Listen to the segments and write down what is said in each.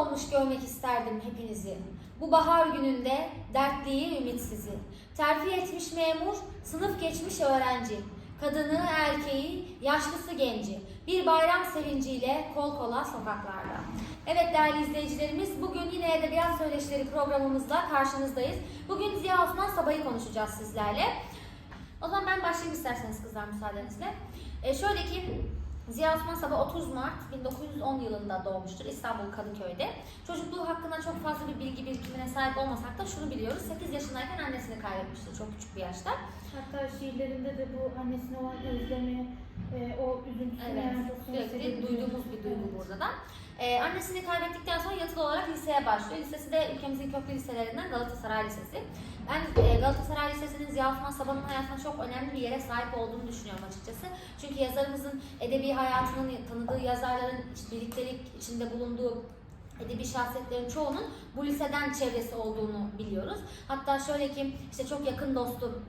Olmuş görmek isterdim hepinizi. Bu bahar gününde dertliyi ümitsizi. Terfi etmiş memur, sınıf geçmiş öğrenci. Kadını, erkeği, yaşlısı genci. Bir bayram sevinciyle kol kola sokaklarda. Evet değerli izleyicilerimiz, bugün yine Edebiyat Söyleşileri programımızla karşınızdayız. Bugün Ziya Osman Sabah'ı konuşacağız sizlerle. O zaman ben başlayayım isterseniz kızlar müsaadenizle. E, şöyle ki Ziya Osman Sabah 30 Mart 1910 yılında doğmuştur İstanbul Kadıköy'de. Çocukluğu hakkında çok fazla bir bilgi birikimine sahip olmasak da şunu biliyoruz. 8 yaşındayken annesini kaybetmiştir çok küçük bir yaşta. Hatta şiirlerinde de bu annesine olan özlemi, e, o üzüntüsünü Evet, yani çok sürekli duyduğumuz bir duygu Evet. burada da. Ee, annesini kaybettikten sonra yatılı olarak liseye başlıyor. Lisesi de ülkemizin köklü liselerinden Galatasaray Lisesi. Ben e, Galatasaray Lisesi'nin Ziya Osman Sabah'ın hayatında çok önemli bir yere sahip olduğunu düşünüyorum açıkçası. Çünkü yazarımızın edebi hayatının tanıdığı yazarların birliktelik içinde bulunduğu edebi şahsiyetlerin çoğunun bu liseden çevresi olduğunu biliyoruz. Hatta şöyle ki işte çok yakın dostu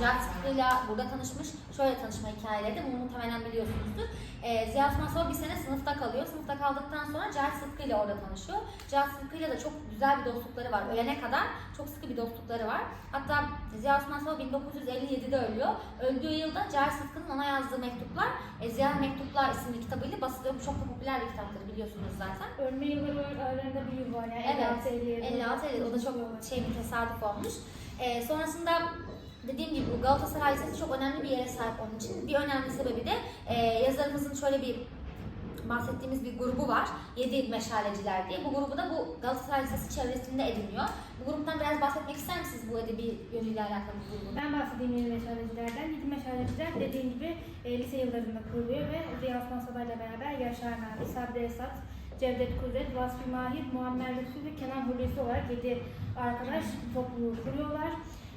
Cahit Sıtkı'yla burada tanışmış. Şöyle tanışma hikayeleri de bunu muhtemelen biliyorsunuzdur. Ee, Ziya Osman bir sene sınıfta kalıyor. Sınıfta kaldıktan sonra Cahit Sıtkı ile orada tanışıyor. Cahit Sıtkı ile de çok güzel bir dostlukları var. Ölene kadar çok sıkı bir dostlukları var. Hatta Ziya Osman Sabah 1957'de ölüyor. Öldüğü yılda Cahit Sıtkı'nın ona yazdığı mektuplar e, Ziya Mektuplar isimli kitabıyla basılıyor. Bu çok da popüler bir kitaptır biliyorsunuz zaten. Ölme yılları aralarında bir yıl var yani Evet, 56 57. 56 evet, o da çok şey bir tesadüf olmuş. Ee, sonrasında dediğim gibi bu Galatasaray Lisesi çok önemli bir yere sahip onun için. Bir önemli sebebi de e, yazarımızın şöyle bir bahsettiğimiz bir grubu var. Yedi Meşaleciler diye. Bu grubu da bu Galatasaray Lisesi çevresinde ediniyor. Bu gruptan biraz bahsetmek ister misiniz bu edebi yönüyle alakalı bu grubun? Ben bahsedeyim yeni meşalecilerden. Yedi meşaleciler dediğim gibi e, lise yıllarında kuruluyor ve Ziya Osman Sabah beraber Yaşar Nabi, Sabri Esat, Cevdet Kudret, Vasfi Mahir, Muammer Resul ve Kenan Hulusi olarak yedi arkadaş topluluğu kuruyorlar.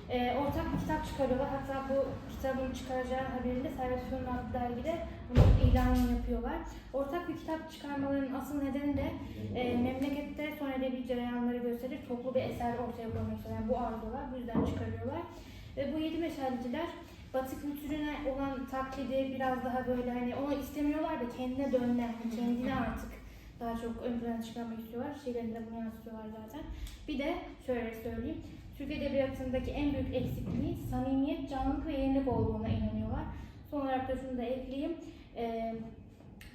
E, ortak bir kitap çıkarıyorlar. Hatta bu kitabın çıkaracağı haberinde Servet Fünun adlı dergide bunun ilanını yapıyorlar. Ortak bir kitap çıkarmalarının asıl nedeni de e, memlekette son edebi cereyanları gösterir, toplu bir eser ortaya koymak. Yani bu arzular, bu yüzden çıkarıyorlar. Ve bu yedi meşalciler Batı kültürüne olan taklidi biraz daha böyle hani onu istemiyorlar da kendine dönme, kendine artık daha çok ön plana çıkarmak istiyorlar. Şiirlerinde bunu yansıtıyorlar zaten. Bir de şöyle söyleyeyim. Türk Edebiyatı'ndaki en büyük eksikliği samimiyet, canlılık ve yenilik olduğuna inanıyorlar. Son olarak da şunu da ekleyeyim. Ee,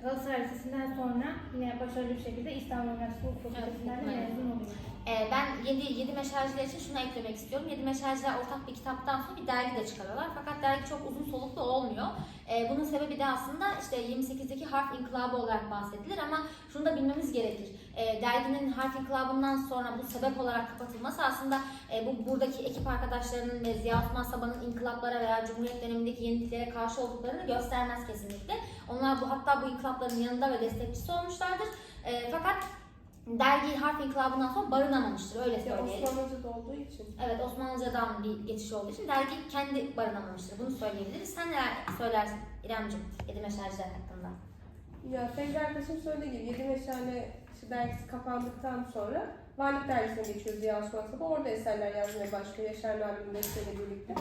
Galatasaray Lisesi'nden sonra yine başarılı bir şekilde İstanbul Üniversitesi Hukuk Fakültesinden de Evet, mezun oluyor. Ee, ben 7, 7 meşalciler için şunu eklemek istiyorum. 7 meşalciler ortak bir kitaptan sonra bir dergi de çıkarıyorlar. Fakat dergi çok uzun soluklu olmuyor. Ee, bunun sebebi de aslında işte 28'deki harf inkılabı olarak bahsedilir ama şunu da bilmemiz gerekir. Ee, derginin harf inkılabından sonra bu sebep olarak kapatılması aslında e, bu buradaki ekip arkadaşlarının ve Ziya Osman Sabah'ın inkılaplara veya Cumhuriyet dönemindeki yeniliklere karşı olduklarını göstermez kesinlikle. Onlar bu hatta bu inkılapların yanında ve destekçisi olmuşlardır. Ee, fakat dergi harf inkılabından sonra barınamamıştır öyle söyleyelim. Osmanlıca'da olduğu için. Evet Osmanlıcadan bir geçiş olduğu için dergi kendi barınamamıştır. Bunu söyleyebiliriz. Sen neler söylersin İremcim Yedi Meşalciler hakkında? Ya sevgili arkadaşım söylediği gibi Yedi Meşale işte dergisi kapandıktan sonra Varlık Dergisi'ne geçiyor Ziya Sabah. Orada eserler yazmaya başlıyor Yaşar Nabi'nin desteğiyle birlikte.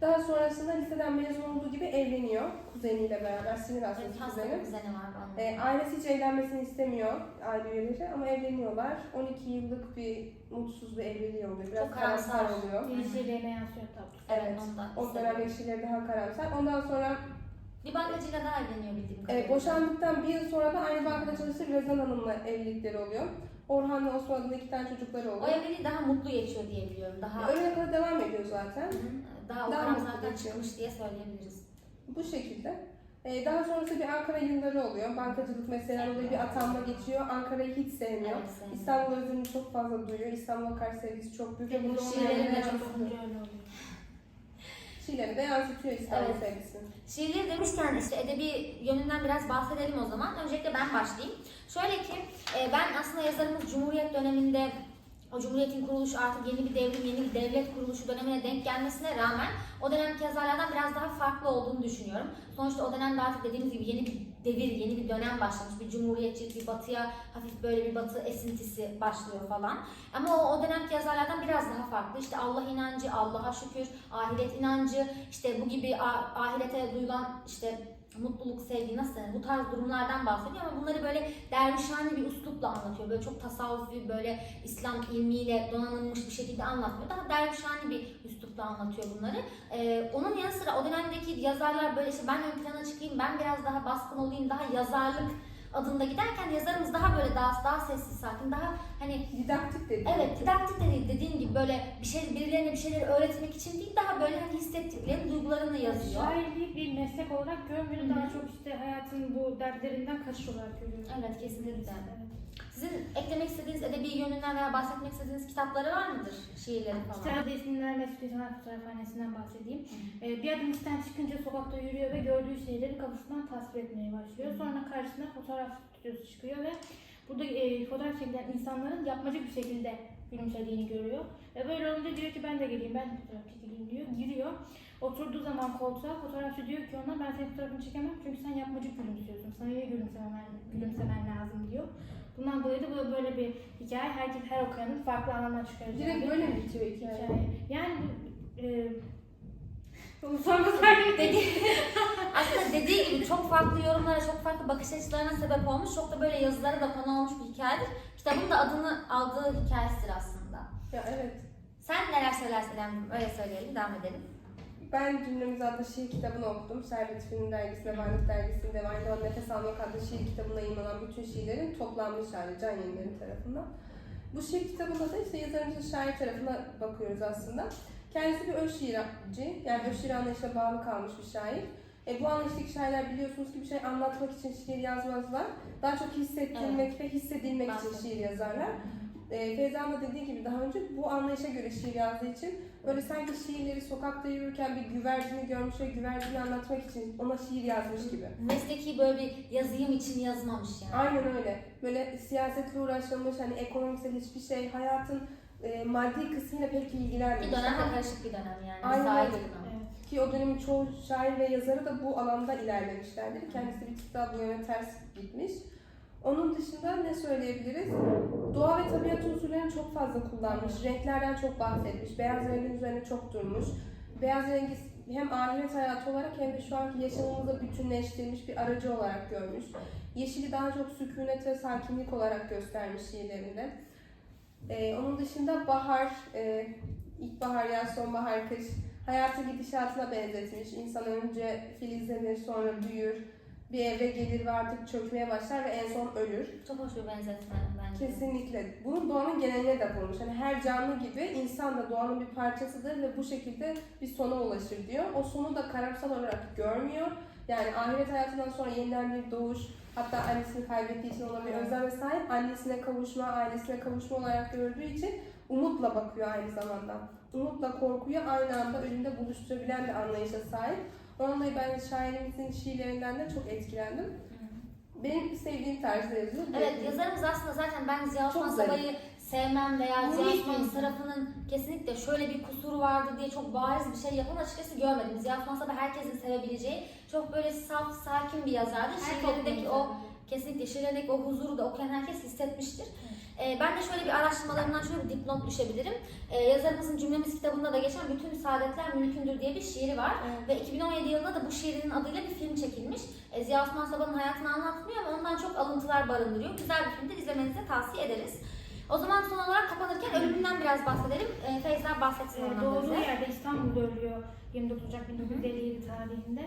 Daha sonrasında liseden mezun olduğu gibi evleniyor kuzeniyle beraber. Sinir hastası Evet, hasta bir kuzeni. kuzeni var onun. E, ailesi hiç evlenmesini istemiyor aile üyeleri ama evleniyorlar. 12 yıllık bir mutsuz bir evliliği oluyor. Biraz Çok karamsar. oluyor. Bir şiirlerine yansıyor tabii. evet, ondan. O dönem ilişkileri daha karamsar. Ondan sonra Bir bankacıyla daha evleniyor bildiğim E, kadarıyla. boşandıktan bir yıl sonra da aynı bankada çalıştığı Rezan Hanım'la evlilikleri oluyor. Orhan ve Osman adında iki tane çocukları O oluyor. evliliği daha mutlu geçiyor diye biliyorum. Daha Ölene kadar devam ediyor zaten. Hı, daha o Daha karamsarlıktan mutlu geçiyor. çıkmış diye söyleyebiliriz. Bu şekilde. E, daha sonrasında bir Ankara yılları oluyor. Bankacılık mesela oluyor, bir atanma geçiyor. Ankara'yı hiç sevmiyor. Evet, sevmiyorum. İstanbul özlemini çok fazla duyuyor. İstanbul'a karşı sevgisi çok büyük. ve onun Şiirlerinde çok öyle oluyor. Şiirlerini de yansıtıyor İstanbul Evet. sevgisini. Şiirleri demişken işte edebi yönünden biraz bahsedelim o zaman. Öncelikle ben başlayayım. Şöyle ki e, ben aslında yazarımız Cumhuriyet döneminde o Cumhuriyet'in kuruluşu artık yeni bir devrim, yeni bir devlet kuruluşu dönemine denk gelmesine rağmen o dönemki yazarlardan biraz daha farklı olduğunu düşünüyorum. Sonuçta o dönemde artık dediğimiz gibi yeni bir devir, yeni bir dönem başlamış. Bir cumhuriyetçilik, bir batıya hafif böyle bir batı esintisi başlıyor falan. Ama o, o dönemki yazarlardan biraz daha farklı. İşte Allah inancı, Allah'a şükür, ahiret inancı, işte bu gibi ahirete duyulan işte mutluluk, sevgi nasıl bu tarz durumlardan bahsediyor ama bunları böyle dervişhane bir üslupla anlatıyor. Böyle çok tasavvufi, böyle İslam ilmiyle donanılmış bir şekilde anlatmıyor. Daha dervişhane bir üslupla anlatıyor bunları. Ee, onun yanı sıra o dönemdeki yazarlar böyle işte ben ön plana çıkayım, ben biraz daha baskın olayım, daha yazarlık adında giderken yazarımız daha böyle daha daha sessiz sakin, daha hani Didaktik dedi. Evet, didaktik de değil dediğin gibi böyle bir şey birilerine bir şeyleri öğretmek için değil daha böyle hani hissettiklerini, duygularını yazıyor. Şairliği bir meslek olarak görmüyor. Daha çok işte hayatın bu dertlerinden kaçış olarak görüyor. Evet, kesinlikle. Evet. Sizin eklemek istediğiniz yönünden veya bahsetmek istediğiniz kitapları var mıdır? Şiirleri falan. Kitap isimler Mesut Sanat Fotoğrafhanesi'nden bahsedeyim. Ee, bir adım isten çıkınca sokakta yürüyor ve gördüğü şeyleri kafasından tasvir etmeye başlıyor. Sonra karşısına fotoğraf stüdyosu çıkıyor ve burada e, fotoğraf çekilen insanların yapmacık bir şekilde gülümsediğini görüyor. Ve böyle olunca diyor ki ben de geleyim, ben de fotoğraf çekileyim diyor. Giriyor. Oturduğu zaman koltuğa fotoğrafçı diyor ki ona ben senin fotoğrafını çekemem çünkü sen yapmacık gülümsüyorsun. Sana iyi gülümsemen, gülümsemen lazım diyor. Bundan dolayı da bu böyle bir hikaye. Herkes her okuyanın farklı anlamlar çıkaracağı Direkt böyle mi bitiyor hikaye? hikaye. Yani bu e, onu sormasaydım Dedi, aslında dediği gibi çok farklı yorumlara, çok farklı bakış açılarına sebep olmuş. Çok da böyle yazılara da konu olmuş bir hikayedir. Kitabın da adını aldığı hikayesidir aslında. Ya evet. Sen neler söylersen öyle söyleyelim, devam edelim. Ben Cümlemiz adlı şiir kitabını okudum. Servet Film dergisinde, Varlık dergisinde, aynı zamanda Nefes Almak adlı şiir kitabına yayınlanan bütün şiirlerin toplanmış hali Can Yayınları tarafından. Bu şiir kitabında da işte yazarımızın şair tarafına bakıyoruz aslında. Kendisi bir öz şiirci, yani öz şiir anlayışına bağlı kalmış bir şair. E, bu anlayıştaki şairler biliyorsunuz ki bir şey anlatmak için şiir yazmazlar. Daha çok hissettirmek ve hissedilmek için Bahsettim. şiir yazarlar. E, Feyza'nın da dediği gibi daha önce bu anlayışa göre şiir yazdığı için böyle sanki şiirleri sokakta yürürken bir güvercini görmüş ve güvercini anlatmak için ona şiir yazmış gibi. Mesleki böyle bir yazayım için yazmamış yani. Aynen öyle. Böyle siyasetle uğraşmamış, hani ekonomiksel hiçbir şey, hayatın e, maddi kısmıyla pek ilgilenmemiş. Bir dönem de karışık bir dönem yani. Aynen öyle. Evet. Ki o dönemin çoğu şair ve yazarı da bu alanda ilerlemişlerdir. Kendisi bir tık daha bu yöne ters gitmiş. Onun dışında ne söyleyebiliriz? Doğa ve tabiat unsurlarını çok fazla kullanmış. Renklerden çok bahsetmiş. Beyaz rengin üzerine çok durmuş. Beyaz rengi hem ahiret hayatı olarak hem de şu anki yaşamımızda bütünleştirilmiş bir aracı olarak görmüş. Yeşili daha çok sükunet ve sakinlik olarak göstermiş şiirlerinde. Ee, onun dışında bahar, e, ilkbahar, yaz, sonbahar, kış hayatın gidişatına benzetmiş. İnsan önce filizlenir, sonra büyür, bir evre gelir ve artık çökmeye başlar ve en son ölür. Çok hoş bir benzetme bence. Kesinlikle. Bunu doğanın geneline de bulmuş. Hani her canlı gibi insan da doğanın bir parçasıdır ve bu şekilde bir sona ulaşır diyor. O sonu da karamsal olarak görmüyor. Yani ahiret hayatından sonra yeniden bir doğuş, hatta annesini kaybettiği için ona bir özleme sahip, annesine kavuşma, ailesine kavuşma olarak gördüğü için umutla bakıyor aynı zamanda. Umutla korkuyu aynı anda önünde buluşturabilen bir anlayışa sahip. Dolayı ben şairimizin şiirlerinden de çok etkilendim. Benim sevdiğim tarzda yazıyor. Evet yazarımız aslında zaten ben Ziya Osman Çok zarif. Sabah'ı sevmem veya Ziya Osman tarafının kesinlikle şöyle bir kusuru vardı diye çok bariz bir şey yapan açıkçası görmedim. Ziya Osman Sabah herkesin sevebileceği çok böyle saf, sakin bir yazardı. Her Şiirlerindeki toplumda o kesinlikle şiirlerindeki o huzuru da okuyan herkes hissetmiştir. Ee, ben de şöyle bir araştırmalarımdan şöyle bir dipnot düşebilirim. Ee, yazarımızın cümlemiz kitabında da geçen Bütün Saadetler Mümkündür diye bir şiiri var. Evet. Ve 2017 yılında da bu şiirinin adıyla bir film çekilmiş. E, Ziya Osman Sabah'ın hayatını anlatmıyor ama ondan çok alıntılar barındırıyor. Güzel bir filmdir, izlemenizi tavsiye ederiz. O zaman son olarak kapanırken ölümünden biraz bahsedelim. E, Feyza bahsetsin Ee, ondan da doğduğu bize. yerde İstanbul'da ölüyor 29 Ocak 1957 tarihinde.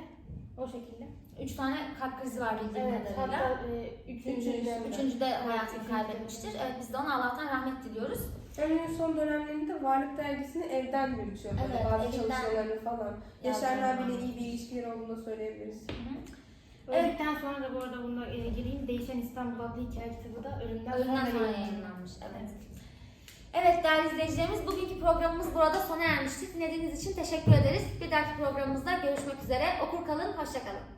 O şekilde. Üç tane kalp krizi var bildiğim Evet, kadarıyla. hatta e, üçüncü, Üçüncü- Üçüncü de hayatını üçüncü kaybetmiştir. Evet biz de ona Allah'tan rahmet diliyoruz. Ömrünün son dönemlerinde Varlık Dergisi'ni evden yürütüyor böyle Evet, bazı çalışmalarını falan. Yaşar yazıyor. abiyle iyi bir ilişkileri olduğunu söyleyebiliriz. Öldükten sonra da bu arada bunda e, gireyim. Değişen İstanbul adlı hikaye kitabı da ölümden, Ölümden sonra yayınlanmış. Evet. Evet değerli izleyicilerimiz bugünkü programımız burada sona ermiştir. Dinlediğiniz için teşekkür ederiz. Bir dahaki programımızda görüşmek üzere. Okur kalın, hoşça kalın.